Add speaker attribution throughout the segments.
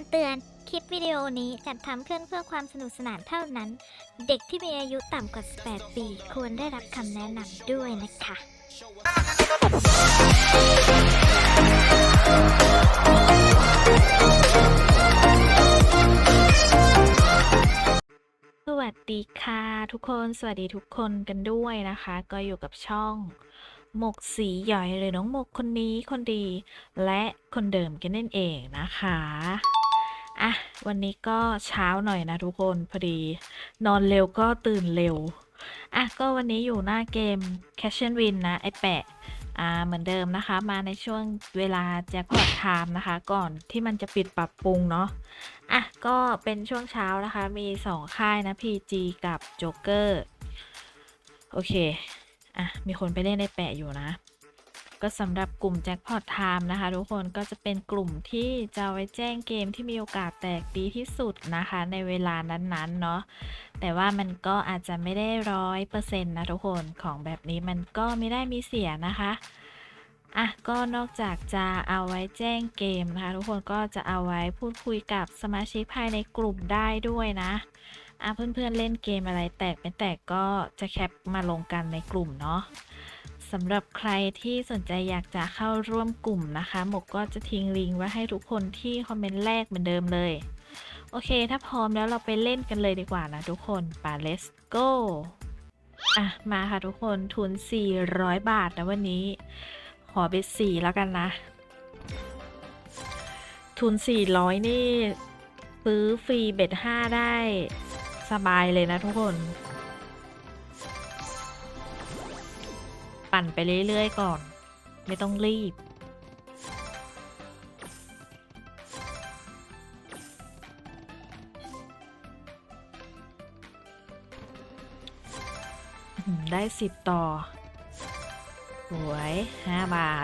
Speaker 1: ำเตือน คลิปวิดีโอนี้จัดทำขึ้นเพื่อความสนุกสนานเท่านั้น เด็กที่มีอายุต่ำกว่า 18 ปี ควรได้รับคำแนะนำด้วยนะคะ สวัสดีค่ะทุกคน สวัสดีทุกคนกันด้วยนะคะ ก็อยู่กับช่องหมกสีหย่อยหรือน้องหมกคนนี้คนดี และคนเดิมกันนั่นเองนะคะ อะ วันนี้ก็เช้าหน่อยนะทุกคนพอดี นอนเร็วก็ตื่นเร็ว อะ ก็วันนี้อยู่หน้าเกม Cash and Win นะ ไอแปะอ่าเหมือนเดิมนะคะ มาในช่วงเวลาแจ็คพอตไทม์นะคะ ก่อนที่มันจะปิดปรับปรุงเนาะอะ ก็เป็นช่วงเช้านะคะ มี 2 ค่ายนะ PG กับโจ๊กเกอร์โอเค อะ มีคนไปเล่นในแปะอยู่นะ ก็สำหรับกลุ่มแจ็คพอตไทม์นะคะ ทุกคนก็จะเป็นกลุ่มที่จะไว้แจ้งเกมที่มีโอกาสแตกดีที่สุดนะคะ ในเวลานั้นๆเนาะแต่ว่ามันก็อาจจะไม่ได้ร้อยเปอร์เซ็นต์นะทุกคนของแบบนี้มันก็ไม่ได้มีเสียนะคะอะก็นอกจากจะเอาไว้แจ้งเกมนะคะ ทุกคนก็จะเอาไว้พูดคุยกับสมาชิกภายในกลุ่มได้ด้วยนะอะเพื่อนๆเล่นเกมอะไรแตกเป็นแตกก็จะแคปมาลงกันในกลุ่มเนาะ สำหรับใครที่สนใจอยากจะเข้าร่วมกลุ่มนะคะ หมกก็จะทิ้งลิงก์ไว้ให้ทุกคนที่คอมเมนต์แรกเหมือนเดิมเลย โอเค ถ้าพร้อมแล้วเราไปเล่นกันเลยดีกว่านะทุกคนป่า let's go อะ มาค่ะทุกคนทุน 400 บาทนะวันนี้ ขอเบ็ดสี่แล้วกันนะ ทุน 400 นี่ ซื้อฟรีเบ็ดห้าได้ สบายเลยนะทุกคน ปั่นไปเรื่อยๆก่อน ไม่ต้องรีบ ได้สิบต่อ สวยห้าบาท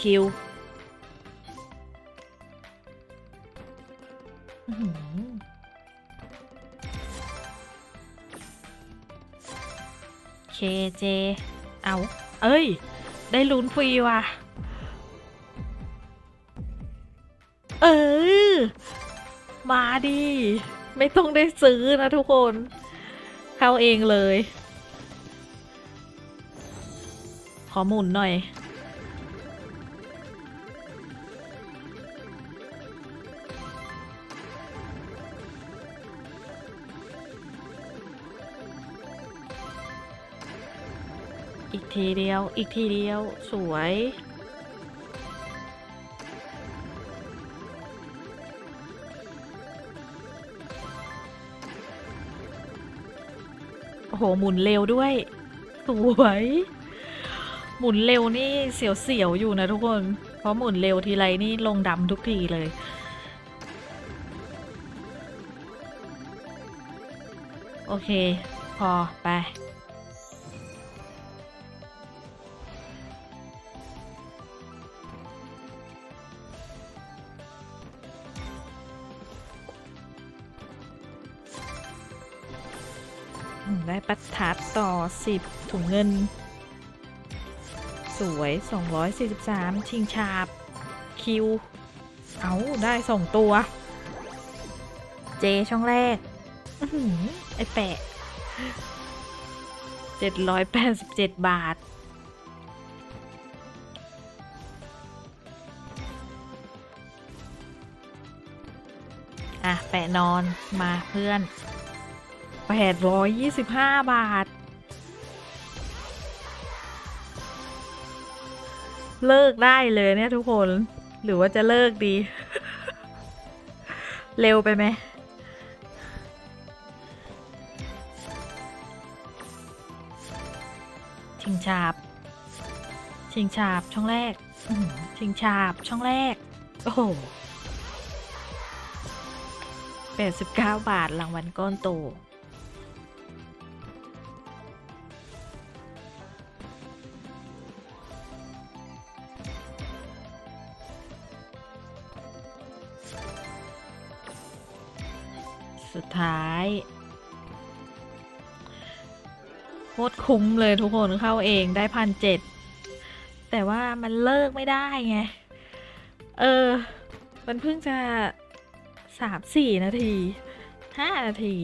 Speaker 1: คิวเคเจ เอา เอ้ย ได้ลุ้นฟรีว่ะ เออ มาดิ ไม่ต้องได้ซื้อนะทุกคน เข้าเองเลย ขอหมุนหน่อย ทีเดียว อีกทีเดียว สวย โอ้โห หมุนเร็วด้วย สวย หมุนเร็วนี่เสียวๆอยู่นะทุกคน เพราะหมุนเร็วทีไรนี่ลงดำทุกทีเลยโอเค พอ ไป ได้ประทัดต่อ 10 ถุงเงิน สวย 243 ชิงชาบ คิว เอาได้สองตัว เจช่องแรกอไอแปะ 787 บาท อะ แปะนอนมาเพื่อน 825 บาท เลิกได้เลยเนี่ยทุกคน หรือว่าจะเลิกดี เร็วไปไหมชิงชาบ ชิงชาบช่องแรกชิงชาบช่องแรก โอ้โห89 บาทรางวัลก้อนโต ท้ายโคตรคุ้มเลยทุกคนเข้าเองได้พันเจ็ดแต่ว่ามันเลิกไม่ได้ไง เออ มันเพิ่งจะสามสี่นาทีห้านาที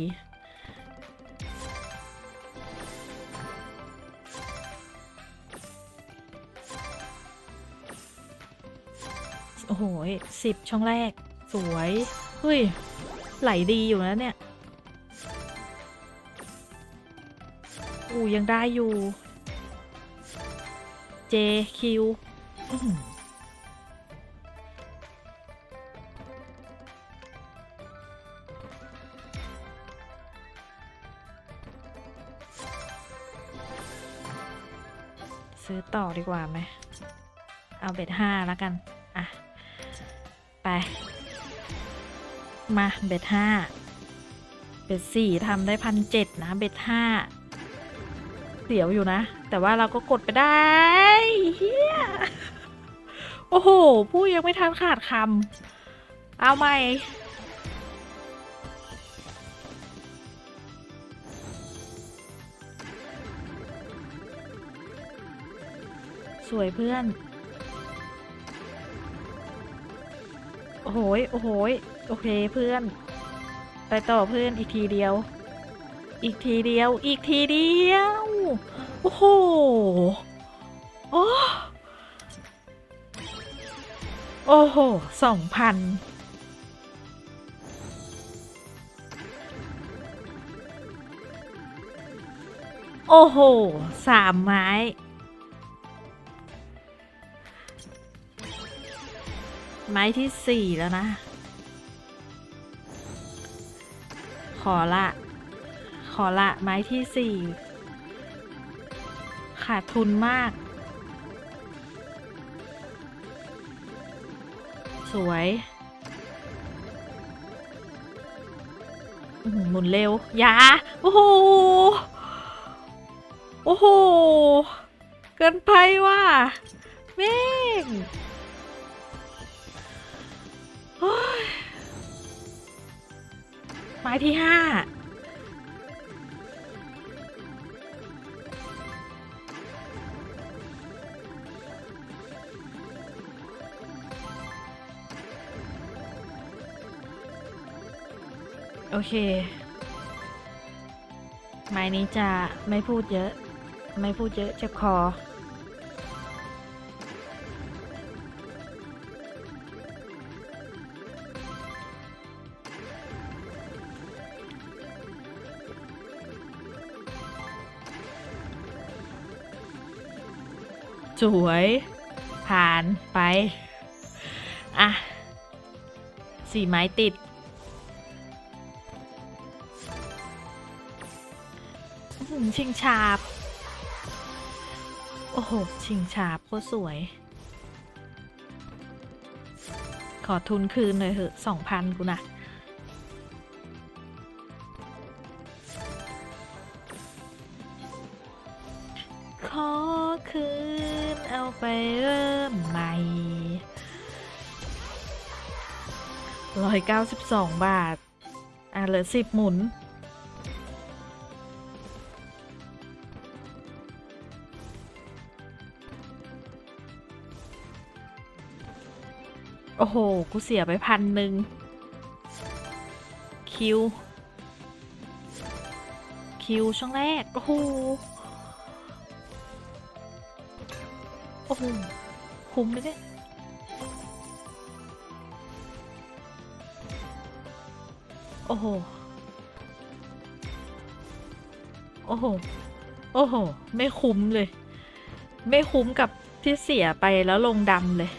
Speaker 1: โอ้โหสิบช่องแรก สวย เฮ้ย ไหลดีอยู่นะเนี่ยอู้ยังได้อยู่ JQ ซื้อต่อดีกว่าไหม เอาเบ็ดห้าแล้วกัน อะ ไป มาเบ็ดห้าเบ็ดสี่ทำได้พันเจ็ดนะเบ็ดห้าเสียวอยู่นะ แต่ว่าเราก็กดไปได้เฮียโอ้โหพูดยังไม่ทันขาดคำเอาใหม่สวยเพื่อน โอ้โหโอ้โห โอเคเพื่อน ไปต่อเพื่อนอีกทีเดียว อีกทีเดียว อีกทีเดียว โอ้โหโอ้โอ้โหสองพันโอ้โห สามไม้ ไม้ที่สี่แล้วนะ ขอละ ขอละไม้ที่สี่ขาดทุนมาก สวยหมุนเร็วยาโอ้โห โอ้โห เกินไปว่ะแม่ง ไม้ที่ห้าโอเค ไม้นี้จะไม่พูดเยอะ ไม่พูดเยอะเจ็บคอ สวย ผ่านไป อะ สี่ไม้ติดอื้อหือชิงชาบ โอ้โห ชิงชาบโคตสวย ขอทุนคืนเลยเหอะสองพันกูนะขอคืน เอาไปเริ่มใหม่ร้อยเก้าสิบสองบาท อะเหลือสิบหมุน โอ้โห กูเสียไปพันหนึ่ง คิว คิวช่องแรก โอ้โห โอ้โหคุ้มไหมเนี่ยโอ้โห โอ้โห โอ้โห ไม่คุ้มเลย ไม่คุ้มกับที่เสียไปแล้วลงดำเลย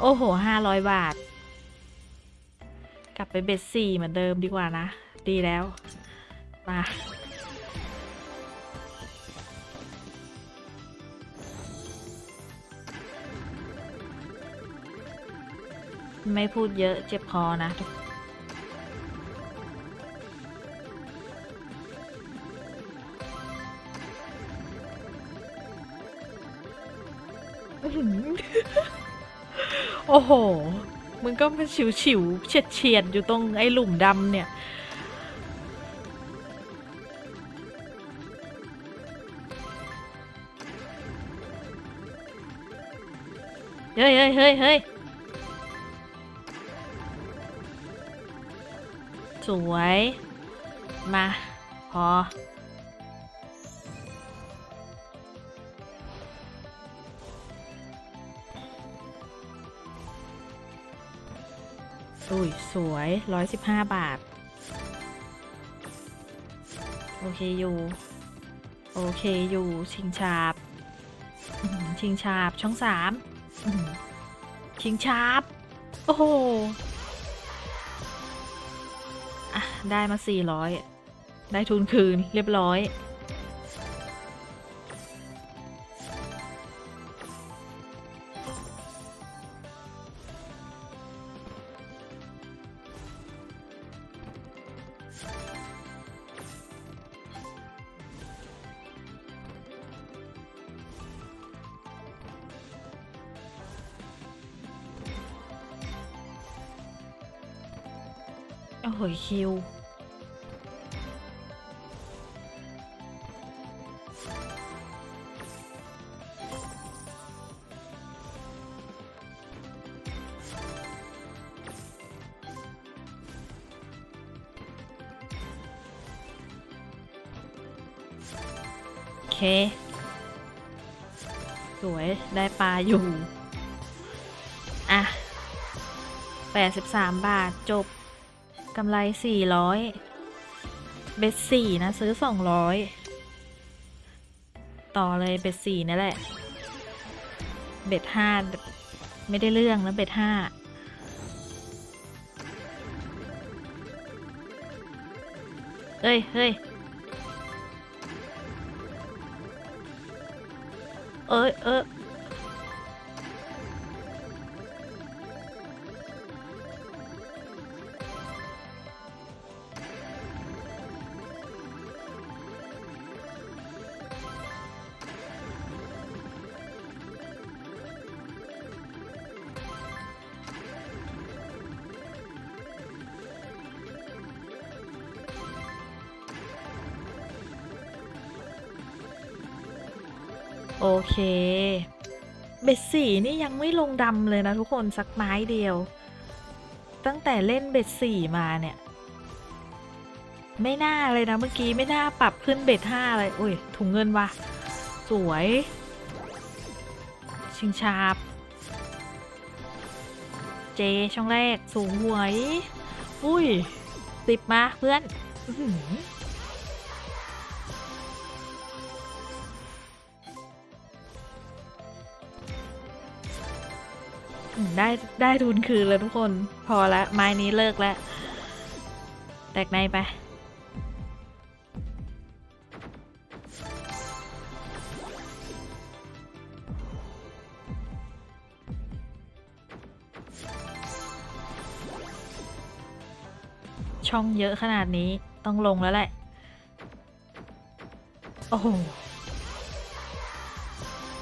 Speaker 1: โอ้โหห้าร้อยบาท กลับไปเบ็ดสี่เหมือนเดิมดีกว่านะ ดีแล้ว มา ไม่พูดเยอะเจ็บคอนะโอ้โห มึงก็มัฉิวฉิวเฉียดเฉียดอยู่ตรงไอ้หลุมดำเนี่ย เฮ้ยเฮ้ยเฮ้ยเฮ้ย สวย มา พออุ้ยสวยร้อยสิบห้าบาท โอเคอยู่ โอเคอยู่ ชิงชาบ ชิงชาบ ช่องสาม ชิงชาบ โอ้โห ได้มาสี่ร้อยได้ทุนคืนเรียบร้อย โอ้โหคิว เค สวยได้ปลาอยู่ อะแปดสิบสามบาทจบกำไรสี่ร้อยเบ็ดสี่นะ ซื้อสองร้อยต่อเลยเบ็ดสี่นั่นแหละ เบ็ดห้าไม่ได้เรื่องนะเบ็ดห้าเอ้ยเฮ้ย เอ้ โอเค เบ็ดสี่นี่ยังไม่ลงดำเลยนะทุกคนสักไม้เดียว ตั้งแต่เล่นเบ็ดสี่มาเนี่ย ไม่น่าเลยนะเมื่อกี้ไม่น่าปรับขึ้นเบ็ดห้าเลยอุ้ยถุงเงินวะสวย ชิงชาบ เจช่องแรกสูงหวย อุ้ยติบมาเพื่อน ได้ได้ทุนคืนแล้วทุกคน พอละไม้นี้เลิกแล้ว แตกในไปช่องเยอะขนาดนี้ต้องลงแล้วแหละ โอ้โห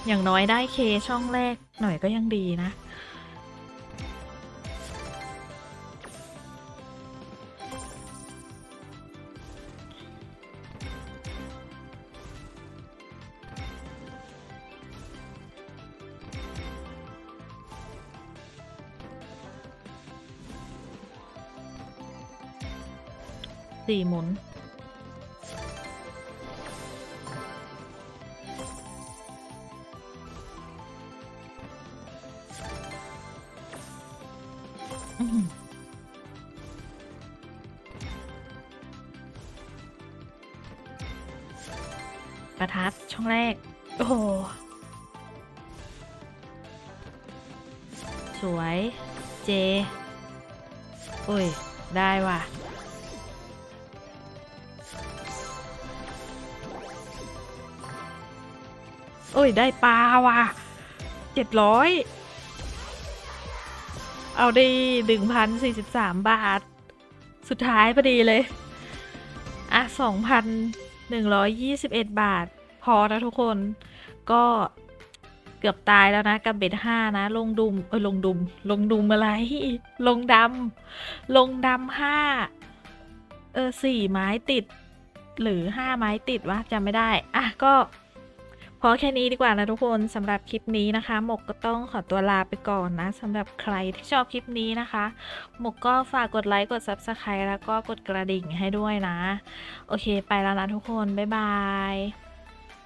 Speaker 1: อย่างน้อยได้เคช่องแรกหน่อยก็ยังดีนะ สี่หมุน ประทัดช่องแรก โอ้โหสวย เจโอ้ย ได้ว่ะ โอ้ย ได้ปลาว่ะเจ็ดร้อย เอาได้หนึ่งพันสี่สิบสามบาท สุดท้ายพอดีเลย อะสองพันหนึ่งร้อยยี่สิบเอ็ดบาท พอนะทุกคน ก็เกือบตายแล้วนะ กับเบ็ดห้านะ ลงดุม เออลงดุม ลงดุมอะไร ลงดำ ลงดำห้า เออสี่ไม้ติด หรือห้าไม้ติดวะจำไม่ได้ อะก็ พอแค่นี้ดีกว่านะทุกคนสำหรับคลิปนี้นะคะ หมกก็ต้องขอตัวลาไปก่อนนะสำหรับใครที่ชอบคลิปนี้นะคะ หมกก็ฝากกดไลค์กด Subscribe แล้วก็กดกระดิ่งให้ด้วยนะ โอเค ไปแล้วนะทุกคน บ๊ายบาย